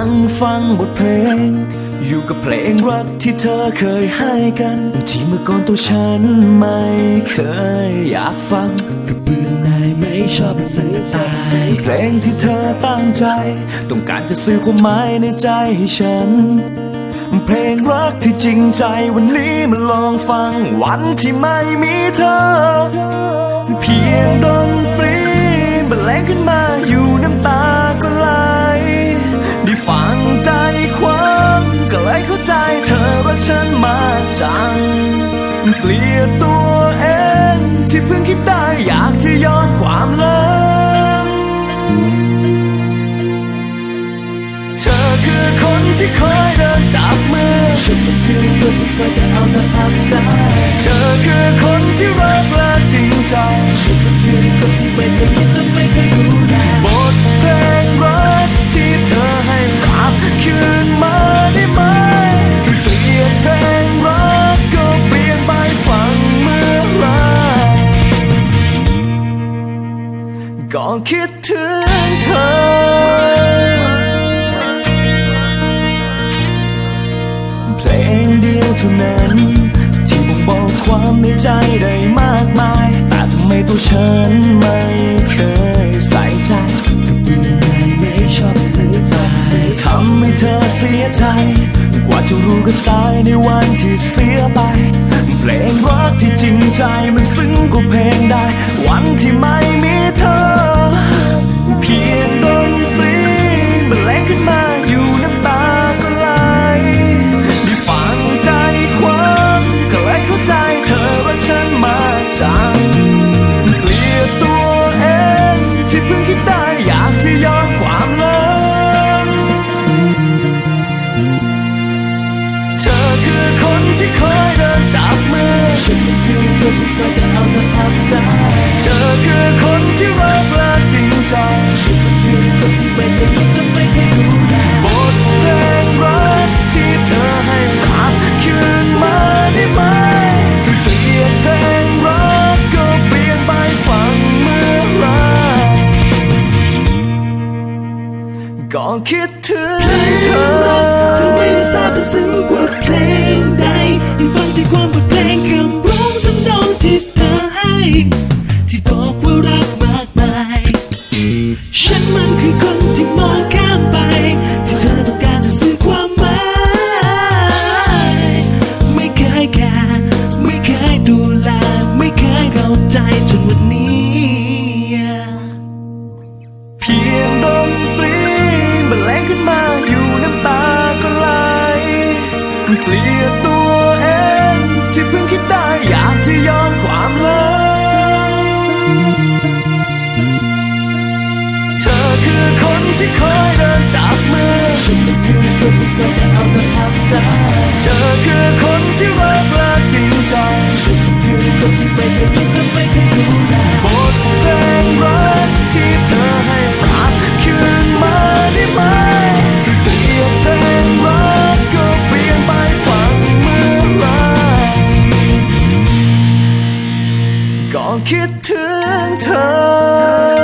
นั่งฟังบทเพลง อยู่กับเพลงรักที่เธอเคยให้กัน ที่เมื่อก่อนตัวฉันไม่เคยอยากฟังกระเบื้องนายไม่ชอบมันสังตายเพลงที่เธอตั้งใจ ต้องการจะสื่อความหมายในใจให้ฉัน เพลงรักที่จริงใจวันนี้มาลองฟังวันที่ไม่มีเธอ เพียงดนตรีบรรเลงขึ้นมาอยู่น้ำ เกลียดตัวเอง ที่เพิ่งคิดได้อยากจะย้อนความลังเธอคือคนที่เคยเดินจับมือฉันก็คือคนที่ก็จะเอาแต่พักษาเธอคือคนที่รักและจริงใจฉันก็คือคนที่ไม่เคยคิดและไม่เคยดู คิดถึงเธอเพลงเดียวเท่านั้น ที่บ่งบอกความในใจได้มากมาย แต่ทำไมตัวฉันไม่เคยใส่ใจไม่ชอบมันสังตายทำให้เธอเสียใจ กว่าจะรู้ก็สายในวันที่เสียไป เพลงรักที่จริงใจมันซึ้งกว่าเพลงใดวันที่ไม่มีเธอ ก็คิดถึงเธอทำไมไม่ทราบป็นซึ้งกว่าเพลงใดยิ่งฟังที่ความบทเพลง กลียดตัวเองที่เพิ่งคิดได้อยากจะยอมความเลังเธอคือคนที่เคยเดินจากมือฉันก็คือคนที่ก็จะเอาแต่พักษาเธอ ก็คิดถึงเธอ